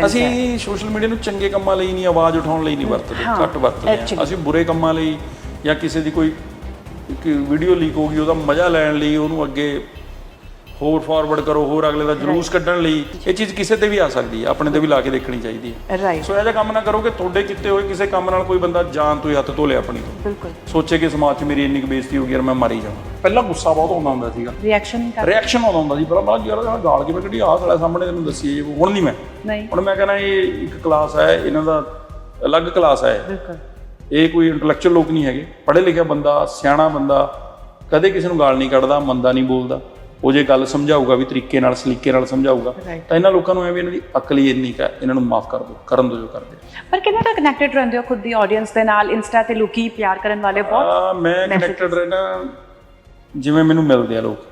Difference ਹੈ ਅਸੀਂ social media ਨੂੰ ਚੰਗੇ ਕੰਮਾਂ ਲਈ ਨਹੀਂ ਆਵਾਜ਼ ਉਠਾਉਣ ਲਈ ਨਹੀਂ ਵਰਤਦੇ ਹਾਂ, ਘੱਟ ਵਰਤਦੇ actually। ਹਾਂ ਅਸੀਂ ਬੁਰੇ ਕੰਮਾਂ ਲਈ ਜਾਂ ਕਿਸੇ ਦੀ ਕੋਈ ਵੀਡੀਓ ਲੀਕ ਹੋ ਗਈ ਉਹਦਾ ਮਜ਼ਾ ਲੈਣ ਲਈ ਉਹਨੂੰ ਅੱਗੇ ਹੋਰ ਫਾਰਵਰਡ ਕਰੋ ਹੋਰ ਅਗਲੇ ਦਾ ਜਲੂਸ ਕੱਢਣ ਲਈ ਇਹ ਚੀਜ਼ ਕਿਸੇ ਤੇ ਵੀ ਆ ਸਕਦੀ ਹੈ ਆਪਣੇ ਤੇ ਵੀ ਲਾ ਕੇ ਦੇਖਣੀ ਚਾਹੀਦੀ ਹੈ। ਰਾਈਟ ਸੋ ਇਹ ਜਿਹਾ ਕੰਮ ਨਾ ਕਰੋ ਕਿ ਤੁਹਾਡੇ ਕੀਤੇ ਹੋਏ ਕਿਸੇ ਕੰਮ ਨਾਲ ਕੋਈ ਬੰਦਾ ਜਾਨ ਤੋਂ ਹੀ ਹੱਥ ਧੋ ਲਿਆ ਆਪਣੀ। ਤੋਂ ਬਿਲਕੁਲ। ਸੋਚੇ ਕਿ ਸਮਾਜ 'ਚ ਮੇਰੀ ਇੰਨੀ ਕੁ ਬੇਇੱਜ਼ਤੀ ਹੋ ਗਈ ਯਾਰ ਮੈਂ ਮਰ ਹੀ ਜਾਵਾਂ। ਪਹਿਲਾਂ ਗੁੱਸਾ ਬਹੁਤ ਆਉਂਦਾ ਹੁੰਦਾ ਸੀਗਾ। ਰਿਐਕਸ਼ਨ ਕਰ ਰਿਐਕਸ਼ਨ ਆਉਂਦਾ ਹੁੰਦਾ ਸੀ ਪਹਿਲਾਂ ਬਾਅਦ ਯਾਰ ਆਹ ਗਾਲ ਕੇ ਮੈਂ ਕਿਹੜੀ ਆਹ ਸਾਲਾ ਸਾਹਮਣੇ ਤੈਨੂੰ ਦੱਸੀ ਹੈ ਹੁਣ ਨਹੀਂ ਮੈਂ। ਨਹੀਂ। ਹੁਣ ਮੈਂ ਕਹਿੰਦਾ ਇਹ ਇੱਕ ਕਲਾਸ ਹੈ ਇਹਨਾਂ ਦਾ ਅਲੱਗ ਕਲਾਸ ਹੈ। ਬਿਲਕੁਲ। ਇਹ ਕੋਈ ਇੰਟੈਲੈਕਚੁਅਲ ਲੋਕ ਨਹੀਂ ਹੈਗੇ। ਪੜ੍ਹੇ ਲਿਖਿਆ ਬੰਦਾ ਸਿਆਣਾ ਬੰਦਾ ਕਦੇ ਕਿਸੇ ਨੂੰ ਗਾਲ ਨਹੀਂ ਕੱਢਦਾ ਮੰਦਾ ਨਹੀਂ ਬੋਲਦਾ। ਉਹ ਜੇ ਗੱਲ ਸਮਝਾਊਗਾ ਵੀ ਤਰੀਕੇ ਨਾਲ ਸਲੀਕੇ ਨਾਲ ਸਮਝਾਊਗਾ. ਤਾਂ ਇਹਨਾਂ ਲੋਕਾਂ ਨੂੰ ਐ ਵੀ ਇਹਨਾਂ ਦੀ ਅਕਲ ਹੀ ਇੰਨੀ ਕੁ ਇਹਨਾਂ ਨੂੰ ਮਾਫ ਕਰ ਦਿਓ ਕਰਨ ਦਿਓ ਜੋ ਕਰਦੇ। ਪਰ ਕਿੰਨਾ ਕੁ ਕਨੈਕਟਡ ਰਹਿੰਦੇ ਹੋ ਖੁਦ ਦੀ ਆਡੀਅנס ਦੇ ਨਾਲ ਇੰਸਟਾ ਤੇ ਲੋਕੀ ਪਿਆਰ ਕਰਨ ਵਾਲੇ ਬਹੁਤ ਮੈਂ ਕਨੈਕਟਡ ਰਹਿਣਾ ਜਿਵੇਂ ਮੈਨੂੰ ਮਿਲਦੇ ਆ ਲੋਕ।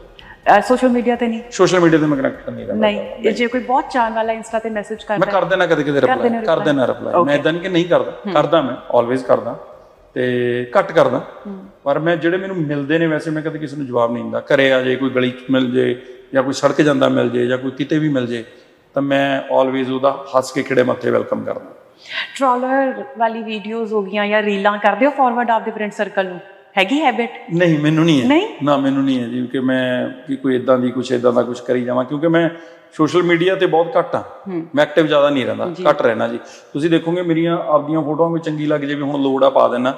ਸੋਸ਼ਲ ਮੀਡੀਆ ਤੇ ਨਹੀਂ? ਸੋਸ਼ਲ ਮੀਡੀਆ ਤੇ ਮੈਂ ਕਨੈਕਟ ਨਹੀਂ ਰਹਿੰਦਾ। ਨਹੀਂ ਜੇ ਕੋਈ ਬਹੁਤ ਚਾਹਣ ਵਾਲਾ ਇੰਸਟਾ ਤੇ ਮੈਸੇਜ ਮੈਂ ਕਰਦਾ ਹੈ। ਕਰ ਦੇਣਾ ਕਦੇ ਕਦੇ ਰਿਪਲਾਈ ਕਰ ਦੇਣਾ ਰਿਪਲਾਈ ਮੈਂ ਇਦਾਂ ਨਹੀਂ ਕਿ ਨਹੀਂ ਕਰਦਾ ਕਰਦਾ ਮੈਂ ਆਲਵੇਜ਼ ਕਰਦਾ। ਤੇ ਘੱਟ ਕਰਦਾ। ਪਰ ਮੈਂ ਜਿਹੜੇ ਮੈਨੂੰ ਮਿਲਦੇ ਨੇ ਵੈਸੇ ਮੈਂ ਕਦੇ ਕਿਸੇ ਨੂੰ ਜਵਾਬ ਨਹੀਂ ਦਿੰਦਾ। ਘਰੇ ਆ ਜੇ ਕੋਈ ਗਲੀ 'ਚ ਮਿਲ ਜੇ ਜਾਂ ਕੋਈ ਸੜਕ ਜਾਂਦਾ ਮਿਲ ਜੇ ਜਾਂ ਕੋਈ ਕਿਤੇ ਵੀ ਮਿਲ ਜੇ ਤਾਂ ਮੈਂ ਆਲਵੇਜ਼ ਉਹਦਾ ਹੱਸ ਕੇ ਖਿੜੇ ਮੱਥੇ ਵੈਲਕਮ ਕਰਦਾ। ਟ੍ਰੋਲਰ ਵਾਲੀ ਵੀਡੀਓਜ਼ ਹੋ ਗਈਆਂ ਜਾਂ ਰੀਲਾਂ ਕਰਦੇ ਹੋ ਫਾਰਵਰਡ ਆਪਦੇ ਫਰੈਂਡ ਸਰਕਲ ਨੂੰ? ਹੈਗੀ ਹੈਬਿਟ ਨਹੀਂ ਮੈਨੂੰ ਨਹੀਂ ਹੈ। ਨਹੀਂ? ਨਾ ਮੈਨੂੰ ਨਹੀਂ ਹੈ ਜੀ ਕਿ ਮੈਂ ਕਿ ਕੋਈ ਇਦਾਂ ਦੀ ਕੁਛ ਇਦਾਂ ਦਾ ਕੁਛ ਕਰੀ ਜਾਵਾਂ ਕਿਉਂਕਿ ਮੈਂ ਸੋਸ਼ਲ ਮੀਡੀਆ ਤੇ ਬਹੁਤ ਘੱਟ ਆ ਮੈਂ ਐਕਟਿਵ ਜ਼ਿਆਦਾ ਨਹੀਂ ਰਹਿੰਦਾ ਘੱਟ ਰਹਿਣਾ ਜੀ। ਤੁਸੀਂ ਦੇਖੋਗੇ ਮੇਰੀਆਂ ਆਪਦੀਆਂ ਫੋਟੋਆਂ ਕੋਈ ਚੰਗੀ ਲੱਗ ਜੇ ਵੀ ਹੁਣ ਲੋੜ ਆ ਪਾ ਦੇਣਾ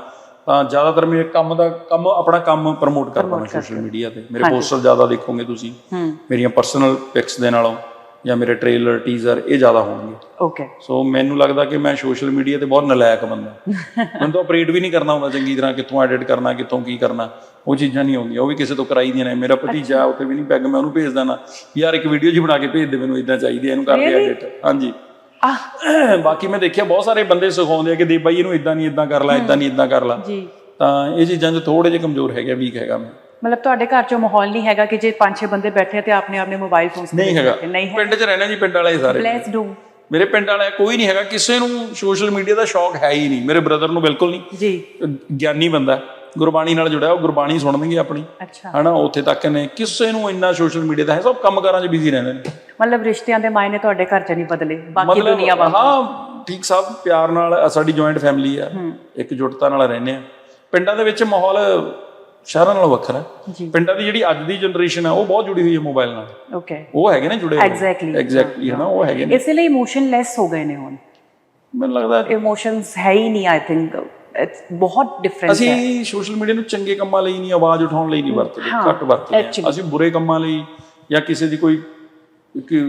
ਤਾਂ ਜ਼ਿਆਦਾਤਰ ਮੇਰੇ ਕੰਮ ਦਾ ਕੰਮ ਆਪਣਾ ਕੰਮ ਪ੍ਰਮੋਟ ਕਰਦਾ ਮੈਂ ਸੋਸ਼ਲ ਮੀਡੀਆ ਤੇ। ਮੇਰੇ ਪੋਸਟਰ ਜ਼ਿਆਦਾ ਦੇਖੋਗੇ ਤੁਸੀਂ ਮੇਰੀਆਂ ਪਰਸਨਲ ਪਿਕਸ ਦੇ ਨਾਲੋਂ। ਜਾਂ ਮੇਰੇ ਟ੍ਰੇਲਰ ਟੀਜ਼ਰ ਇਹ ਜ਼ਿਆਦਾ ਹੋਣਗੇ। ਓਕੇ ਸੋ ਮੈਨੂੰ ਲੱਗਦਾ ਕਿ ਮੈਂ ਸੋਸ਼ਲ ਮੀਡੀਆ ਤੇ ਬਹੁਤ ਨਲਾਇਕ ਬੰਦਾ। ਮੈਨੂੰ ਤਾਂ ਆਪਰੇਟ ਵੀ ਨਹੀਂ ਕਰਨਾ ਹੁੰਦਾ ਚੰਗੀ ਤਰ੍ਹਾਂ ਕਿੱਥੋਂ ਐਡਿਟ ਕਰਨਾ ਕਿੱਥੋਂ ਕੀ ਕਰਨਾ ਉਹ ਚੀਜ਼ਾਂ ਨਹੀਂ ਆਉਂਦੀਆਂ ਉਹ ਵੀ ਕਿਸੇ ਤੋਂ ਕਰਾਈ ਦੀਆਂ ਨੇ। ਮੇਰਾ ਭਤੀਜਾ ਉੱਥੇ ਵੀ ਨਹੀਂ ਪੈਗ ਮੈਂ ਉਹਨੂੰ ਭੇਜ ਦੇਣਾ ਯਾਰ ਇੱਕ ਵੀਡੀਓ ਜੀ ਬਣਾ ਕੇ ਭੇਜ ਦੇ ਮੈਨੂੰ ਇਦਾਂ ਚਾਹੀਦੀ ਇਹਨੂੰ ਕਰ ਦੇ ਐਡਿਟ ਹਾਂਜੀ। ਆਹ। ਬਾਕੀ ਮੈਂ ਦੇਖਿਆ ਬਹੁਤ ਸਾਰੇ ਬੰਦੇ ਸਿਖਾਉਂਦੇ ਆ ਕਿ ਦੇ ਬਾਈ ਇਹਨੂੰ ਇਦਾਂ ਨਹੀਂ ਇਦਾਂ ਕਰ ਲੈ ਇਦਾਂ ਨਹੀਂ ਇਦਾਂ ਕਰ ਲੈ। ਜੀ। ਤਾਂ ਇਹ ਚੀਜ਼ਾਂ 'ਚ ਥੋੜੇ ਜਿਹਾ ਕਮਜ਼ੋਰ ਹੈਗਾ ਵੀਕ ਹੈਗਾ ਮੈਂ। ਮਤਲਬ ਤੁਹਾਡੇ ਘਰ 'ਚ ਮਾਹੌਲ ਨਹੀਂ ਹੈਗਾ ਕਿ ਜੇ ਪੰਜ ਛੇ ਬੰਦੇ ਬੈਠੇ ਆ ਤੇ ਆਪਣੇ ਆਪਣੇ ਮੋਬਾਈਲ ਫੋਨਸ ਨਹੀਂ ਹੈਗਾ। ਨਹੀਂ ਹੈ ਪਿੰਡ 'ਚ ਰਹਿਣਾ ਜੀ ਪਿੰਡ ਵਾਲੇ ਸਾਰੇ। ਲੈਟਸ ਡੂ ਮੇਰੇ ਪਿੰਡ ਵਾਲੇ ਕੋਈ ਨਹੀਂ ਹੈਗਾ। ਕਿਸੇ ਨੂੰ ਸੋਸ਼ਲ ਮੀਡੀਆ ਦਾ ਸ਼ੌਕ ਹੈ ਹੀ ਨਹੀਂ। ਮੇਰੇ ਬ੍ਰਦਰ ਨੂੰ ਬਿਲਕੁਲ ਨਹੀਂ। ਜੀ। ਗਿਆਨੀ ਬੰਦਾ ਹੈ, ਗੁਰਬਾਣੀ ਨਾਲ ਜੁੜਿਆ ਉਹ ਗੁਰਬਾਣੀ ਸੁਣਨਗੇ ਆਪਣੀ। ਅੱਛਾ। ਹਨਾ ਉੱਥੇ ਤੱਕ ਨੇ। ਕਿਸੇ ਨੂੰ ਇੰਨਾ ਸੋਸ਼ਲ ਮੀਡੀਆ ਦਾ ਹੈ ਸਭ ਕੰਮਕਾਰਾਂ 'ਚ ਬਿਜ਼ੀ ਰਹਿੰਦੇ ਨੇ। ਮਤਲਬ ਰਿਸ਼ਤਿਆਂ ਦੇ ਮਾਇਨੇ ਤੁਹਾਡੇ ਘਰ 'ਚ ਨਹੀਂ ਬਦਲੇ। ਬਾਕੀ ਦੁਨੀਆ ਵਾਂਗ ਹਾਂ ਠੀਕ ਸਭ ਪਿਆਰ ਨਾਲ ਸਾਡੀ ਜੁਆਇੰਟ ਫੈਮਿਲੀ ਆ। ਇੱਕ ਜੁਟਤਾ ਨਾਲ ਰਹਿੰਦੇ ਆ। ਪਿੰਡਾਂ ਦੇ ਵਿੱਚ ਮਾਹੌਲ ਸ਼ਹਿਰਾਂ ਨਾਲੋਂ ਵੱਖਰਾ ਹੈ। ਜੀ। ਪਿੰਡਾਂ ਦੀ ਜਿਹੜੀ ਅੱਜ ਦੀ ਜਨਰੇਸ਼ਨ ਆ ਉਹ ਬਹੁਤ ਜੁੜੀ ਹੋਈ ਹੈ ਮੋਬਾਈਲ ਨਾਲ। ਓਕੇ ਉਹ ਹੈਗੇ ਨੇ ਜੁੜੇ Exactly, ਐਗਜ਼ੈਕਟਲੀ ਹਨਾ ਉਹ ਹੈਗੇ ਨੇ। ਇਸੇ ਲਈ ਇਮੋਸ਼ਨਲੈਸ ਹੋ ਗਏ ਨੇ ਹੁਣ। ਮੈਨੂੰ ਲੱਗਦਾ ਇਮੋਸ਼ਨਸ ਹੈ ਹੀ ਨਹੀਂ ਆਈ ਥਿੰਕ ਇਟਸ ਬਹੁਤ ਡਿਫਰੈਂਸ ਹੈ। ਅਸੀਂ ਸੋਸ਼ਲ ਮੀਡੀਆ ਨੂੰ ਚੰਗੇ ਕੰਮਾਂ ਲਈ ਨਹੀਂ ਆਵਾਜ਼ ਉਠਾਉਣ ਲਈ ਨਹੀਂ ਵਰਤਦੇ ਘੱਟ ਵਰਤਦੇ ਹਾਂ। ਅਸੀਂ ਬੁਰੇ ਕੰਮਾਂ ਲਈ ਜਾਂ ਕਿਸੇ ਦੀ ਕੋਈ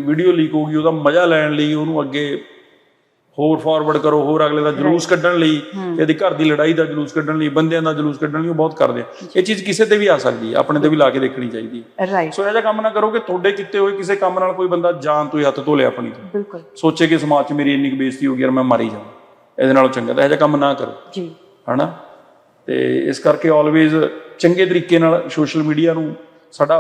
ਵੀਡੀਓ ਲੀਕ ਹੋ ਗਈ ਉਹਦਾ ਮਜ਼ਾ ਲੈਣ ਲਈ ਉਹਨੂੰ ਅੱਗੇ ਹੋਰ ਫਾਰਵਰਡ ਕਰੋ ਹੋਰ ਅਗਲੇ ਦਾ ਜਲੂਸ ਕੱਢਣ ਲਈ ਇਹਦੀ ਘਰ ਦੀ ਲੜਾਈ ਦਾ ਜਲੂਸ ਕੱਢਣ ਲਈ ਬੰਦਿਆਂ ਦਾ ਜਲੂਸ ਕੱਢਣ ਲਈ ਉਹ ਬਹੁਤ ਕਰਦੇ ਆ। ਇਹ ਚੀਜ਼ ਕਿਸੇ ਤੇ ਵੀ ਆ ਸਕਦੀ ਹੈ ਆਪਣੇ ਤੇ ਵੀ ਲਾ ਕੇ ਦੇਖਣੀ ਚਾਹੀਦੀ ਹੈ ਸੋ ਇਹ ਜਿਹਾ ਕੰਮ ਨਾ ਕਰੋ ਕਿ ਤੁਹਾਡੇ ਕੀਤੇ ਹੋਏ ਕਿਸੇ ਕੰਮ ਨਾਲ ਕੋਈ ਬੰਦਾ ਜਾਨ ਤੋਂ ਹੀ ਹੱਥ ਧੋ ਲਿਆ ਆਪਣੀ ਤੋਂ ਬਿਲਕੁਲ। ਸੋਚੇ ਕਿ ਸਮਾਜ 'ਚ ਮੇਰੀ ਇੰਨੀ ਬੇਇੱਜ਼ਤੀ ਹੋ ਗਈ ਯਾਰ ਮੈਂ ਮਰ ਹੀ ਜਾਵਾਂ। ਇਹਦੇ ਨਾਲੋਂ ਚੰਗਾ ਤਾਂ ਇਹ ਜਿਹਾ ਕੰਮ ਨਾ ਕਰੋ। ਜੀ। ਹਨਾ? ਤੇ ਇਸ ਕਰਕੇ ਆਲਵੇਜ਼ ਚੰਗੇ ਤਰੀਕੇ ਨਾਲ ਸੋਸ਼ਲ ਮੀਡੀਆ ਨੂੰ ਸਾਡਾ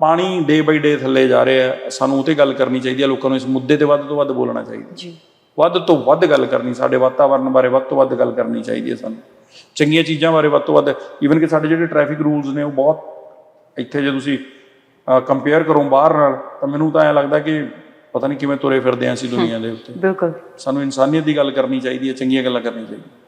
ਪਾਣੀ ਡੇ ਬਾਈ ਡੇ ਥੱਲੇ ਜਾ ਰਿਹਾ ਸਾਨੂੰ ਉਹ ਤੇ ਗੱਲ ਕਰਨੀ ਚਾਹੀਦੀ ਹੈ ਲੋਕਾਂ ਨੂੰ ਇਸ ਮੁੱਦੇ ਤੇ ਵੱਧ ਤੋਂ ਵੱਧ ਬੋਲਣਾ ਚਾਹੀਦਾ। ਜੀ। ਵੱਧ ਤੋਂ ਵੱਧ ਗੱਲ ਕਰਨੀ ਸਾਡੇ ਵਾਤਾਵਰਣ ਬਾਰੇ ਵੱਧ ਤੋਂ ਵੱਧ ਗੱਲ ਕਰਨੀ ਚਾਹੀਦੀ ਹੈ ਸਾਨੂੰ। ਚੰਗੀਆਂ ਚੀਜ਼ਾਂ ਬਾਰੇ ਵੱਧ ਤੋਂ ਵੱਧ ਈਵਨ ਕਿ ਸਾਡੇ ਜਿਹੜੇ ਟ੍ਰੈਫਿਕ ਰੂਲਸ ਨੇ ਉਹ ਬਹੁਤ ਇੱਥੇ ਜੇ ਤੁਸੀਂ ਕੰਪੇਅਰ ਕਰੋ ਬਾਹਰ ਨਾਲ ਤਾਂ ਮੈਨੂੰ ਤਾਂ ਐ ਲੱਗਦਾ ਕਿ ਪਤਾ ਨਹੀਂ ਕਿਵੇਂ ਤੁਰੇ ਫਿਰਦੇ ਆਂ ਅਸੀਂ ਦੁਨੀਆ ਦੇ ਉੱਤੇ। ਬਿਲਕੁਲ। ਸਾਨੂੰ ਇਨਸਾਨੀਅਤ ਦੀ ਗੱਲ ਕਰਨੀ ਚਾਹੀਦੀ ਹੈ ਚੰਗੀਆਂ ਗੱਲਾਂ ਕਰਨੀ ਚਾਹੀਦੀਆਂ।